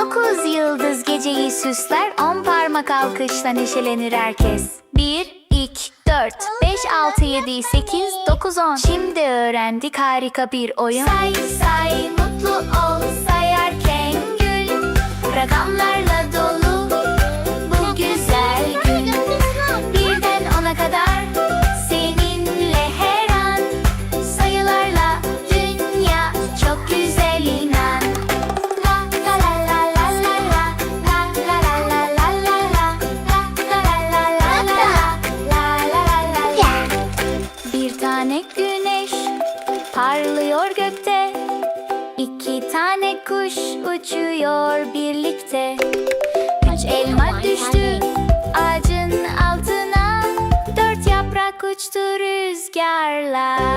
Dokuz yıldız geceyi süsler On parmak alkışla neşelenir herkes. Bir, iki, dört, beş, altı, yedi, sekiz, dokuz, on. Şimdi öğrendik harika bir oyun. Say say mutlu ol sayarken gül. Rakamlarla parlıyor gökte. İki tane kuş uçuyor birlikte. Üç elma düştü ağacın altına. Dört yaprak uçtu rüzgarla